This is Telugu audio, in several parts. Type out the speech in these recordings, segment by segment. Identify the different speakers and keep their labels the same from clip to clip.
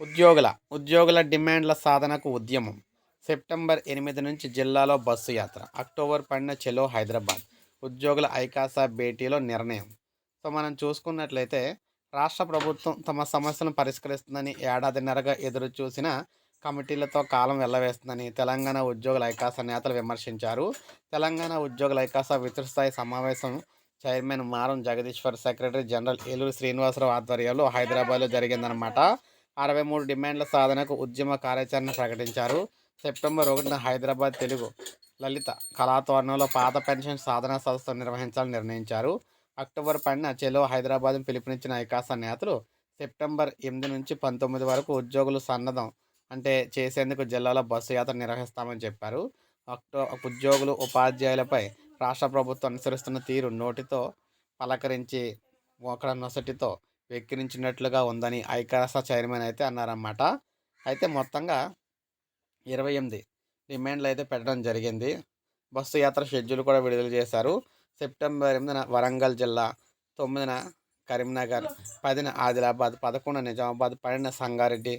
Speaker 1: ఉద్యోగుల ఉద్యోగుల డిమాండ్ల సాధనకు ఉద్యమం. సెప్టెంబర్ ఎనిమిది నుంచి జిల్లాలో బస్సు యాత్ర. అక్టోబర్ పడిన చెలో హైదరాబాద్. ఉద్యోగుల ఐకాసా భేటీలో నిర్ణయం. సో మనం చూసుకున్నట్లయితే రాష్ట్ర ప్రభుత్వం తమ సమస్యలను పరిష్కరిస్తుందని ఏడాదిన్నరగా ఎదురు చూసిన కమిటీలతో కాలం వెళ్ళవేస్తుందని తెలంగాణ ఉద్యోగుల ఐకాసా నేతలు విమర్శించారు. తెలంగాణ ఉద్యోగుల ఐకాసా విస్తృతస్థాయి సమావేశం chairman Maram Jagadishwar secretary general Eluru Srinivasarao ఆధ్వర్యంలో హైదరాబాద్లో జరిగిందనమాట అరవై మూడు డిమాండ్ల సాధనకు ఉద్యమ కార్యాచరణ ప్రకటించారు. సెప్టెంబర్ ఒకటిన హైదరాబాద్ తెలుగు లలిత కళాతోరణంలో పాత పెన్షన్ సాధన సదస్సు నిర్వహించాలని నిర్ణయించారు. అక్టోబర్ పన్నెండున చెలో హైదరాబాద్ పిలుపునిచ్చిన ఐకాసా నేతలు సెప్టెంబర్ ఎనిమిది నుంచి పంతొమ్మిది వరకు ఉద్యోగులు సన్నద్ధం అంటే చేసేందుకు జిల్లాలో బస్సు యాత్ర నిర్వహిస్తామని చెప్పారు. అక్టో ఉద్యోగులు ఉపాధ్యాయులపై రాష్ట్ర ప్రభుత్వం అనుసరిస్తున్న తీరు నోటితో పలకరించి ఒకడ నొసటితో వెక్కిరించినట్లుగా ఉందని ఐకాస చైర్మన్ అయితే అన్నారన్నమాట. అయితే మొత్తంగా ఇరవై ఎనిమిది డిమాండ్లు అయితే పెట్టడం జరిగింది. బస్సు యాత్ర షెడ్యూల్ కూడా విడుదల చేశారు. సెప్టెంబర్ ఎనిమిదిన వరంగల్ జిల్లా తొమ్మిదిన కరీంనగర్ పదిన ఆదిలాబాద్ పదకొండున నిజామాబాద్ పన్నెండున సంగారెడ్డి.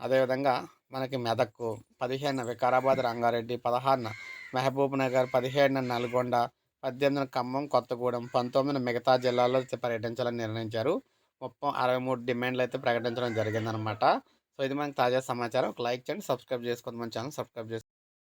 Speaker 1: అదేవిధంగా మనకి మెదక్కు పదిహేనున వికారాబాద్ రంగారెడ్డి పదహారున మహబూబ్ నగర్ పదిహేడున నల్గొండ పద్దెనిమిదిన ఖమ్మం కొత్తగూడెం పంతొమ్మిదిన మిగతా జిల్లాల్లో పర్యటించాలని నిర్ణయించారు. మొత్తం అరవై మూడు డిమాండ్లు అయితే ప్రకటించడం జరిగిందనమాట సో ఇది మనకి తాజా సమాచారం. ఒక లైక్ చేయండి సబ్స్క్రైబ్ చేసుకోండి మన ఛానల్ సబ్స్క్రైబ్ చేసుకోండి.